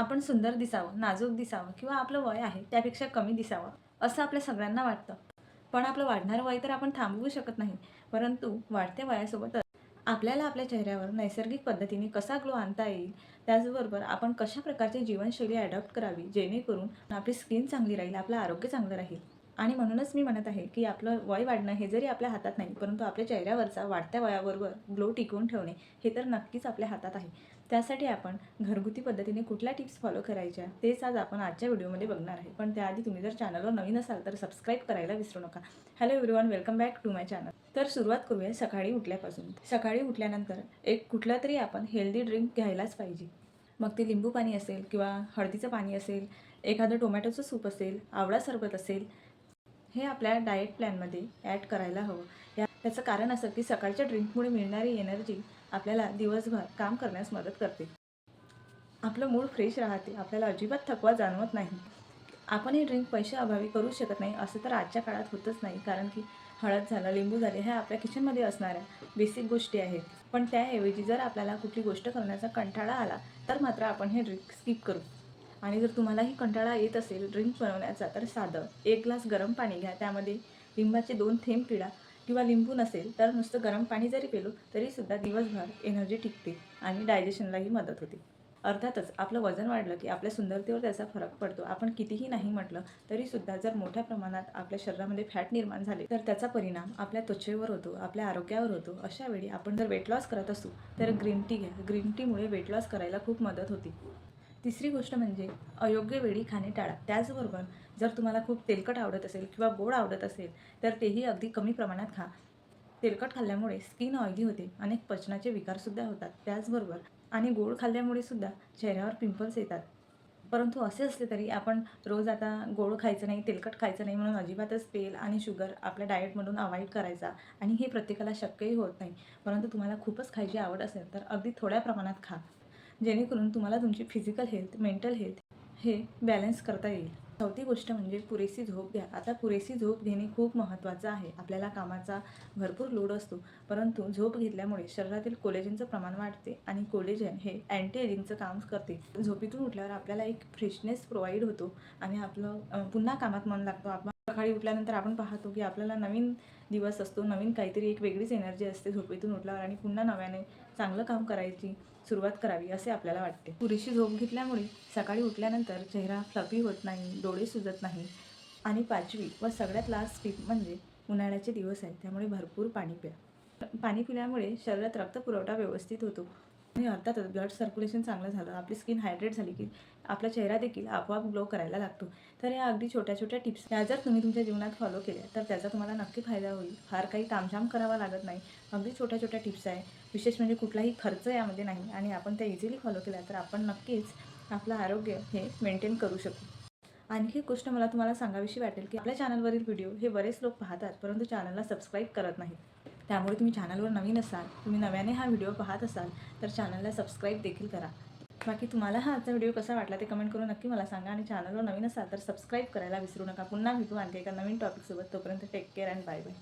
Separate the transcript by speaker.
Speaker 1: आपण सुंदर दिसावं नाजूक दिसावं किंवा आपलं वय आहे त्यापेक्षा कमी दिसावं असं आपल्या सगळ्यांना वाटतं. पण आपलं वाढणारं वय तर आपण थांबवू शकत नाही. परंतु वाढत्या वयासोबतच आपल्याला आपल्या चेहऱ्यावर नैसर्गिक पद्धतीने कसा ग्लो आणता येईल त्याचबरोबर आपण कशा प्रकारची जीवनशैली अडॉप्ट करावी जेणेकरून आपली स्किन चांगली राहील आपलं आरोग्य चांगलं राहील. आणि म्हणूनच मी म्हणत आहे की आपलं वय वाढणं हे जरी आपल्या हातात नाही परंतु आपल्या चेहऱ्यावरचा वाढत्या वयाबरोबर ग्लो टिकवून ठेवणे हे तर नक्कीच आपल्या हातात आहे. त्यासाठी आपण घरगुती पद्धतीने कुठल्या टिप्स फॉलो करायच्या तेच आज आपण आजच्या व्हिडिओमध्ये बघणार आहे. पण त्याआधी तुम्ही जर चॅनलवर नवीन असाल तर सबस्क्राईब करायला विसरू नका. Hello everyone welcome back to my channel तर सुरुवात करूया सकाळी उठल्यापासून. सकाळी उठल्यानंतर एक कुठला तरी आपण हेल्दी ड्रिंक घ्यायलाच पाहिजे. मग ते लिंबू पाणी असेल किंवा हळदीचं पाणी असेल एखादं टोमॅटोचं सूप असेल आवळा सरबत असेल हे आपल्या डाएट प्लॅनमध्ये ॲड करायला हवं. या त्याचं कारण असं की सकाळच्या ड्रिंकमुळे मिळणारी एनर्जी आपल्याला दिवसभर काम करण्यास मदत करते. आपलं मूड फ्रेश राहते. आपल्याला अजिबात थकवा जाणवत नाही. आपण हे ड्रिंक पैसे अभावी करू शकत नाही असं तर आजच्या काळात होतच नाही. कारण की हळद झालं लिंबू झाले ह्या आपल्या किचनमध्ये असणाऱ्या बेसिक गोष्टी आहेत. पण त्याऐवजी जर आपल्याला कुठली गोष्ट करण्याचा कंटाळा आला तर मात्र आपण हे ड्रिंक स्किप करू. आणि जर तुम्हालाही कंटाळा येत असेल ड्रिंक बनवण्याचा तर साधं. एक ग्लास गरम पाणी घ्या. त्यामध्ये लिंबाचे दोन थेंब पिळा. किंवा लिंबू नसेल तर नुसतं गरम पाणी जरी पिलो तरीसुद्धा दिवसभर एनर्जी टिकते आणि डायजेशनलाही मदत होते. अर्थातच आपलं वजन वाढलं की आपल्या सुंदरतेवर त्याचा फरक पडतो. आपण कितीही नाही म्हटलं तरीसुद्धा जर मोठ्या प्रमाणात आपल्या शरीरामध्ये फॅट निर्माण झाले तर त्याचा परिणाम आपल्या त्वचेवर होतो आपल्या आरोग्यावर होतो. अशा वेळी आपण जर वेट लॉस करत असू तर ग्रीन टी घ्या. ग्रीन टीमुळे वेट लॉस करायला खूप मदत होते. तिसरी गोष्ट म्हणजे अयोग्य वेळी खाणे टाळा. त्याचबरोबर जर तुम्हाला खूप तेलकट आवडत असेल किंवा गोड आवडत असेल तर तेही अगदी कमी प्रमाणात खा. तेलकट खाल्ल्यामुळे स्किन ऑइली होते अनेक पचनाचे विकारसुद्धा होतात. त्याचबरोबर आणि गोड खाल्ल्यामुळे सुद्धा चेहऱ्यावर पिंपल्स येतात. परंतु असे असले तरी आपण रोज आता गोड खायचं नाही तेलकट खायचं नाही म्हणून अजिबातच तेल आणि शुगर आपल्या डाएटमधून अवॉइड करायचा आणि हे प्रत्येकाला शक्यही होत नाही. परंतु तुम्हाला खूपच खायची आवड असेल तर अगदी थोड्या प्रमाणात खा. जेणेकरून तुम्हाला तुमची फिजिकल हेल्थ मेंटल हेल्थ हे बॅलन्स करता येईल. चौथी गोष्ट म्हणजे पुरेशी झोप घ्या. आता पुरेशी झोप घेणे खूप महत्त्वाचं आहे. आपल्याला कामाचा भरपूर लोड असतो. परंतु झोप घेतल्यामुळे शरीरातील कोलेजनचं प्रमाण वाढते आणि कोलेजन हे अँटी एजिंगचं काम करते. झोपेतून उठल्यावर आपल्याला एक फ्रेशनेस प्रोव्हाइड होतो आणि आपलं पुन्हा कामात मन लागतो. आपण सकाळी उठल्यानंतर आपण पाहतो की आपल्याला नवीन दिवस असतो नवीन काहीतरी एक वेगळीच एनर्जी असते झोपेतून उठल्यावर आणि पुन्हा नव्याने चांगलं काम करायची सुरुवात करावी असे आपल्याला वाटते. पुरेशी झोप घेतल्यामुळे सकाळी उठल्यानंतर चेहरा फ्लफी होत नाही डोळे सुजत नाही आणि पाचवी व सगळ्यात लास्ट टीप म्हणजे उन्हाळ्याचे दिवस आहेत त्यामुळे भरपूर पाणी प्या. पाणी पिल्यामुळे शरीरात रक्तपुरवठा व्यवस्थित होतो. आणि अर्थातच ब्लड सर्क्युलेशन चांगलं झालं आपली स्किन हायड्रेट झाली की आपला चेहरा देखील आपोआप ग्लो करायला लागतो. तर या अगदी छोट्या छोट्या टिप्स या जर तुम्ही तुमच्या जीवनात फॉलो केल्या तर त्याचा तुम्हाला नक्की फायदा होईल. फार काही तामझाम करावा लागत नाही. अगदी छोट्या छोट्या टिप्स आहे. विशेष म्हणजे कुठलाही खर्च यामध्ये नाही आणि आपण त्या इझिली फॉलो केल्या तर आपण नक्कीच आपलं आरोग्य हे मेंटेन करू शकू. आणखी एक गोष्ट मला तुम्हाला सांगावीशी वाटेल की आपल्या चॅनलवरील व्हिडिओ हे बरेच लोक पाहतात परंतु चॅनलला सबस्क्राईब करत नाहीत. त्यामुळे तुम्ही चॅनलवर नवीन असाल तुम्ही नव्याने हा व्हिडिओ पाहत असाल तर चॅनलला सबस्क्राईब देखील करा. बाकी तुम्हाला हा आजचा व्हिडिओ कसा वाटला ते कमेंट करून नक्की मला सांगा आणि चॅनलवर नवीन असाल तर सबस्क्राईब करायला विसरू नका. पुन्हा भेटू आणखी एका नवीन टॉपिकसोबत तोपर्यंत take care and bye bye